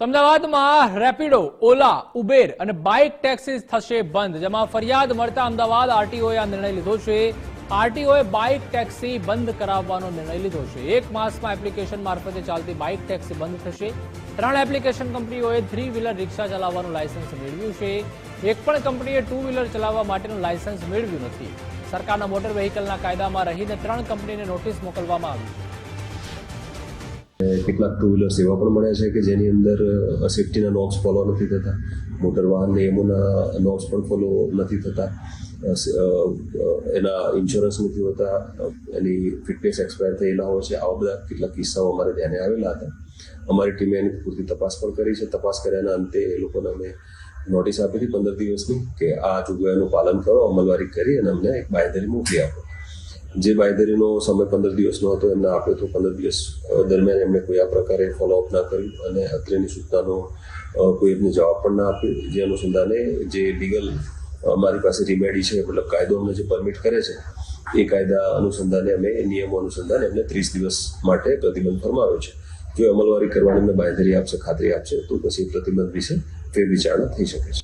તો અમદાવાદમાં રેપિડો, ઓલા, ઉબેર અને બાઇક ટેક્સી થશે બંધ, જેમાં ફરિયાદ મળતા અમદાવાદ આરટીઓએ આ નિર્ણય લીધો છે. આરટીઓએ બાઇક ટેક્સી બંધ કરાવવાનો નિર્ણય લીધો છે. એક માસમાં એપ્લિકેશન મારફતે ચાલતી બાઇક ટેક્સી બંધ થશે. ત્રણ એપ્લિકેશન કંપનીઓએ થ્રી વ્હીલર રિક્ષા ચલાવવાનું લાયસન્સ મેળવ્યું છે. એક પણ કંપનીએ ટુ વ્હીલર ચલાવવા માટેનું લાયસન્સ મેળવ્યું નથી. સરકારના મોટર વ્હીકલના કાયદામાં રહીને ત્રણ કંપનીને નોટિસ મોકલવામાં આવી છે. કેટલાક ટુ વ્હીલર્સ એવા પણ મળ્યા છે કે જેની અંદર સેફ્ટીના નોબ્સ ફોલો નથી થતા. મોટર વાહન નિયમોના નોબ્સ પણ ફોલો નથી થતા. એના ઇન્સ્યોરન્સ નથી હોતા. એની ફિટનેસ એક્સપાયર થયેલા હોય છે. આવા બધા કેટલાક કિસ્સાઓ અમારે ધ્યાને આવેલા હતા. અમારી ટીમે એની પૂરતી તપાસ પણ કરી છે. તપાસ કર્યાના અંતે એ લોકોને અમે નોટિસ આપી હતી પંદર દિવસની કે આ જોગવાઈનું પાલન કરો, અમલવારી કરી અને અમને એક બાંયધરી મોકલી આપો. જે બાંયધરીનો સમય પંદર દિવસનો હતો, એમને આપ્યો તો પંદર દિવસ દરમિયાન એમણે કોઈ આ પ્રકારે ફોલોઅપ ના કર્યું અને અત્રેની સૂચનાનો કોઈ એમને જવાબ પણ ના આપ્યો. જે અનુસંધાને જે લીગલ અમારી પાસે રિમેડી છે, મતલબ કાયદો અમને જે પરમિટ કરે છે, એ કાયદા અનુસંધાને અમે, નિયમો અનુસંધાને એમને ત્રીસ દિવસ માટે પ્રતિબંધ ફરમાવ્યો છે. જો અમલવારી કરવાની અમને બાંયધરી આપશે, ખાતરી આપશે, તો પછી પ્રતિબંધ વિશે ફેર વિચારણા થઈ શકે છે.